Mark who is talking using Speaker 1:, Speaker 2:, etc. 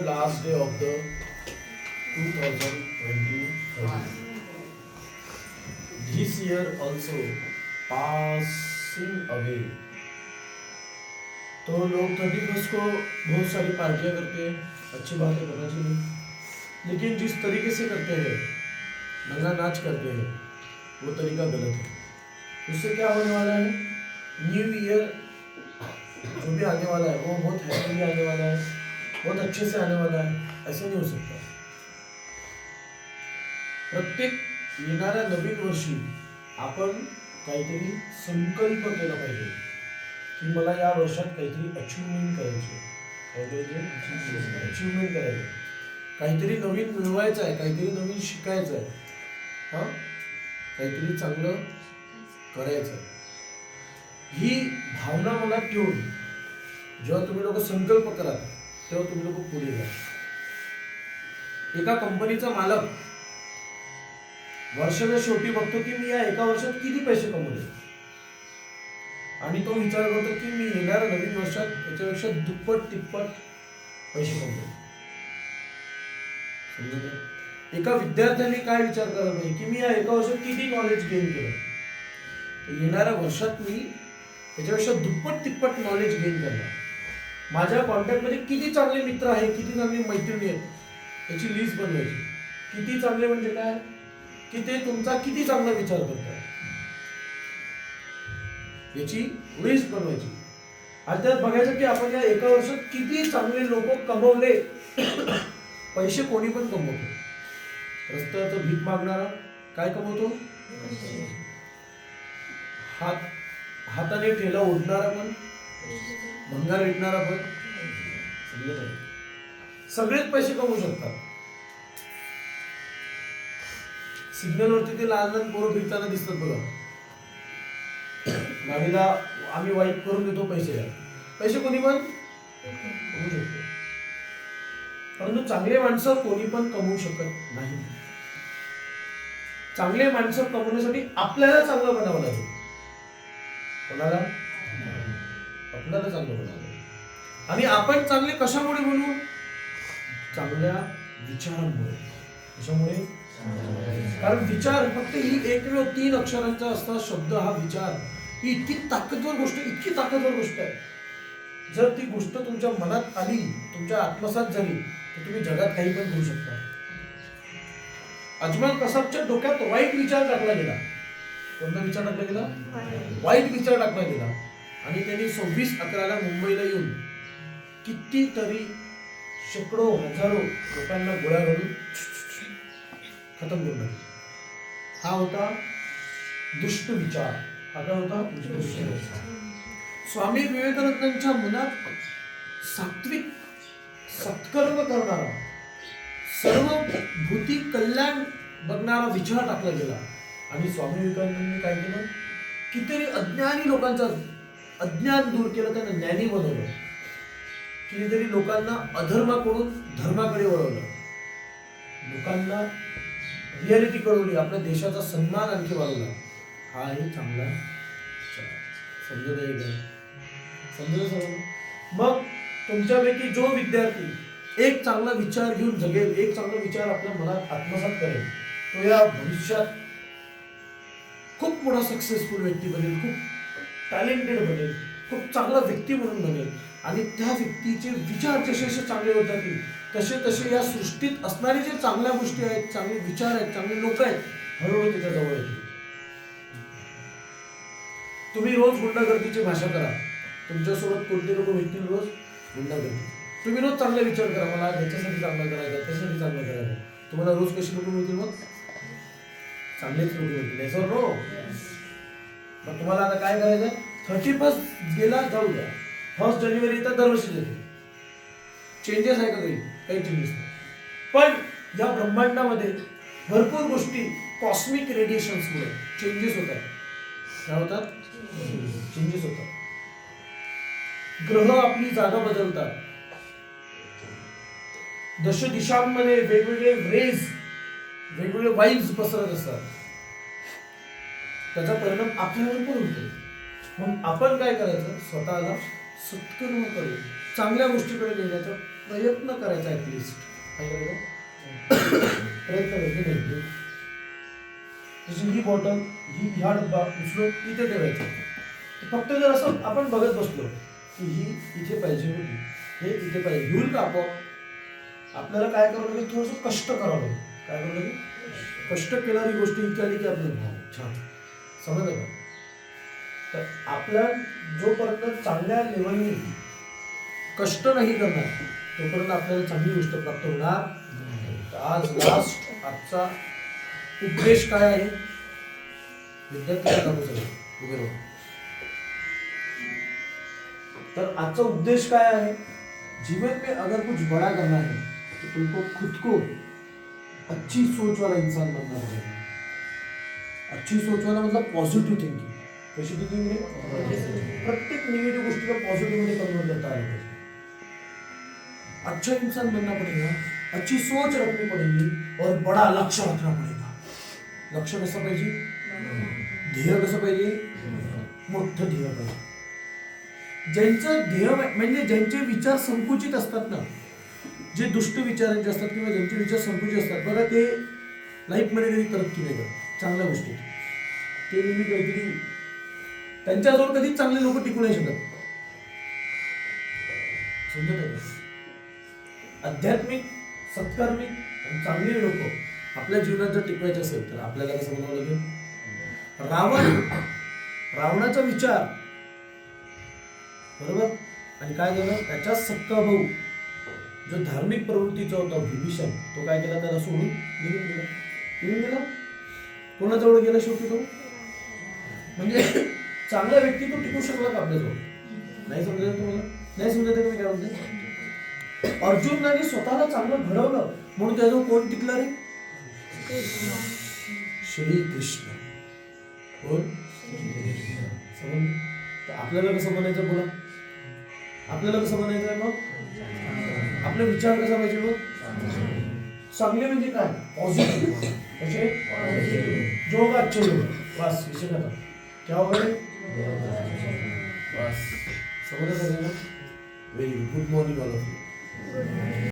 Speaker 1: last day of the 2020 This year also passing away. तो लोग thirty first को बहुत सारी पार्टियाँ करते हैं, अच्छी बात करना चाहिए। लेकिन जिस तरीके से करते हैं, नंगा नाच करते हैं, वो तरीका गलत है। उससे क्या होने वाला है? न्यू ईयर जो भी आने वाला है, वो बहुत हैप्पीली आने वाला है। बहुत अच्छे से आने वाला है ऐसे नहीं हो सकता। प्रत्येक येणाऱ्या नवीन वर्षी आपण काहीतरी संकल्प केला पाहिजे की मला या वर्षात काहीतरी अचिव्हमेंट करायची काय करायचे अचिव्हमेंट करायचे काहीतरी नवीन मिळवायचं आहे काहीतरी नवीन शिकायचं आहे. हां? काहीतरी चांगलं करायचं आहे. ही भावना मनात ठेवून जेव्हा तुम्ही लोक संकल्प कराल तेव्हा तुम्ही लोक पुढे जा. एका कंपनीचा मालक वर्षाच्या शेवटी बघतो की मी या एका वर्षात किती पैसे कमवले? आणि तो विचार करतो की मी येणाऱ्या नवीन वर्षात याच्यापेक्षा दुप्पट तिप्पट पैसे कमवले. समजत एका विद्यार्थ्याने काय विचार करायला पाहिजे? की मी या एका वर्षात किती नॉलेज गेन केलं? येणाऱ्या वर्षात मी याच्यापेक्षा दुप्पट तिप्पट नॉलेज गेन करणार. माझ्या कॉन्टॅक्टमध्ये किती चांगले मित्र आहे किती चांगली मैत्रिणी आहेत याची लिस्ट बनवायची. किती चांगले म्हणजे काय? की ते तुमचा किती चांगला विचार करतात याची लिस्ट बनवायची. आणि त्यात बघायचं की आपण या एका वर्षात किती चांगले लोक कमवले. पैसे कोणी पण कमवतो. रस्त्याचं भीक मागणारा काय कमवतो? हात हाताने ठेला ओढणारा पण भंगार विकणारा पण समजत आहे? सगळेच पैसे कमवू शकतात. सिग्नल वरती ते लहान लहान पोरं फिरताना दिसतात बघा. गाडीला आम्ही वाईट करून देतो पैसे. पैसे कोणी पण कमवू शकतो. परंतु चांगले माणसं कोणी पण कमवू शकत नाही. चांगले माणसं कमवण्यासाठी आपल्याला चांगलं बनावं लागेल. कोणाला? आपल्याला चांगलं बनावं आणि आपण चांगले कशामुळे बनवू? चांगल्या विचारांमुळे. कशामुळे? कारण विचार फक्त ही एकमेव तीन अक्षरांचा असता शब्द हा विचार ही इतकी ताकदवर गोष्ट इतकी ताकदवर गोष्ट आहे. जर ती गोष्ट तुमच्या मनात आली तुमच्या आत्मसात झाली तर तुम्ही जगात काही पण करू शकता. अजमल कसाबच्या डोक्यात वाईट विचार टाकला गेला. कोणता विचार टाकला गेला? वाईट विचार टाकला गेला. आणि त्यांनी सव्वीस अकराला मुंबईला येऊन कितीतरी शेकडो हजारो लोकांना गोळ्या घालून खतम करून टाकले. हा होता दुष्ट विचार. हा काय होता? स्वामी विवेकानंदांच्या मनात सात्विक सत्कर्म करणारा सर्व भूती कल्याण बघणारा विचार टाकला गेला. आणि स्वामी विवेकानंदांनी काय केलं? कितीतरी अज्ञानी लोकांचा अज्ञान दूर केलं त्यांना ज्ञानी बनवलं. कितीतरी लोकांना अधर्माकडून धर्माकडे वळवलं. लोकांना रियालिटी कळवली आपल्या देशाचा सन्मान आणखी वाढवला. हा आहे चांगला विचार. समजत आहे का समजलं मग तुमच्यापैकी जो विद्यार्थी एक चांगला विचार घेऊन जगेल एक चांगला विचार आपल्या मनात आत्मसात करेल तो या भविष्यात खूप मोठा सक्सेसफुल व्यक्ती बनेल खूप टॅलेंटेड बनेल खूप चांगला व्यक्ती म्हणून बनेल आणि त्या व्यक्तीचे विचार जसे जसे चांगले होत जातील तसे तसे या सृष्टीत असणारे जे चांगल्या गोष्टी आहेत चांगले विचार आहेत चांगले लोक आहेत हळूहळू त्याच्याजवळ येतील. तुम्ही रोज गुंडागर्दीची भाषा करा. तुमच्यासोबत कोणते लोक भेटतील रोज? गुंडागर्दी. तुम्ही रोज चांगले विचार करा मला याच्यासाठी चांगलं करायचं त्याच्यासाठी चांगलं करायचं. तुम्हाला रोज कशी लोक मिळतील मग? चांगलेच लोक मिळतील. याच्यावर नो मग तुम्हाला आता काय करायचं थर्टी फर्स्ट गेला जाऊ द्या. फर्स्ट जानेवारी तर दरवर्षी जाते चेंजेस आहे का काही काही चेंजेस नाही. पण या ब्रह्मांडामध्ये भरपूर गोष्टी कॉस्मिक रेडिएशन्समुळे चेंजेस होत आहेत. काय होतात? चेंजेस होतात. ग्रह आपली जागा बदलतात. दश दिशांमध्ये वेगवेगळे रेज वेगवेगळे वाईब्स पसरत असतात. त्याचा परिणाम आपल्यावर पण होतो. मग आपण काय करायचं? स्वतःला सत्कर्म करून चांगल्या गोष्टीकडे नेण्याचा प्रयत्न करायचा ॲटलिस्ट काय करायचं प्रयत्न करायचे नाही. ही बॉटल ही ह्या डब्बा उचलून इथे ठेवायचा. फक्त जर असं आपण बघत बसलो की ही इथे पाहिजे होती हे इथे पाहिजे घेऊन का आपण? आपल्याला काय करावं लागेल? थोडंसं कष्ट करावं लागेल. काय करावं लागेल? कष्ट केणारी गोष्ट इथे आली की आपल्याला छान. समजलं का? तर आपल्या जोपर्यंत चांगल्या लेवलने कष्ट नाही करणार तोपर्यंत आपल्याला चांगली गोष्ट प्राप्त होणार आज लास्ट आजचा उपदेश काय आहे? विद्यार्थी तर आजचा उपदेश काय आहे? जीवन में अगर कुछ बड़ा करना है तो तुमको खुद को अच्छी सोच वाला इंसान बनना पड़ेगा. अच्छी सोच वाला मतलब पॉझिटिव्ह थिंकिंग कशी थिंकिंग आहे प्रत्येक निगेटिव्ह गोष्टीला पॉझिटिव्हमध्ये कन्वर्ट करता आलं पाहिजे. अच्छा इंसान बनना पड़ेगा अच्छी सोच रखनी पड़ेगी और बड़ा लक्ष्य रखना पड़ेगा. लक्ष्य कसं पाहिजे? ध्येय कसं पाहिजे? मोठं ध्येय पाहिजे. ज्यांचं ध्येय म्हणजे ज्यांचे विचार संकुचित असतात ना जे दुष्ट विचारांचे असतात किंवा ज्यांचे विचार संकुचित असतात बघा ते लाईफमध्ये कधी तरक्की नाही करत चांगल्या गोष्टी ते नेहमी काहीतरी त्यांच्याजवळ कधीच चांगले लोक टिकू नाही शकत. समजत आहे आध्यात्मिक सत्कर्मिक आणि चांगले लोक आपल्या जीवनात जर टिकवायचे असेल तर आपल्याला कसं म्हणावं लागेल? रावण रावणाचा विचार. बरोबर? आणि काय झालं? त्याचा सक्का भाऊ जो धार्मिक प्रवृत्तीचा होता विभीषण तो काय केला? त्याला सोडून निघून गेला. निघून गेला. कोणाजवळ गेला शेवटी तो? म्हणजे चांगला व्यक्ती तो टिकू शकला का आपल्याजवळ? नाही समजायचं तुम्हाला? नाही समजायचं का मी काय म्हणते अर्जुनाने स्वतःला चांगलं घडवलं म्हणून त्याजवळ कोण टिकला रे? श्री कृष्ण कोण तर आपल्याला कसं म्हणायचं बोला? आपल्याला कसं म्हणायचं आहे मग? आपले विचार कसा पाहिजे मग? चांगले म्हणजे काय? पॉझिटिव्ह कसे लोग बस विषय खतम. क्या गए बस. समझ सगळ्यांना very good morning all of you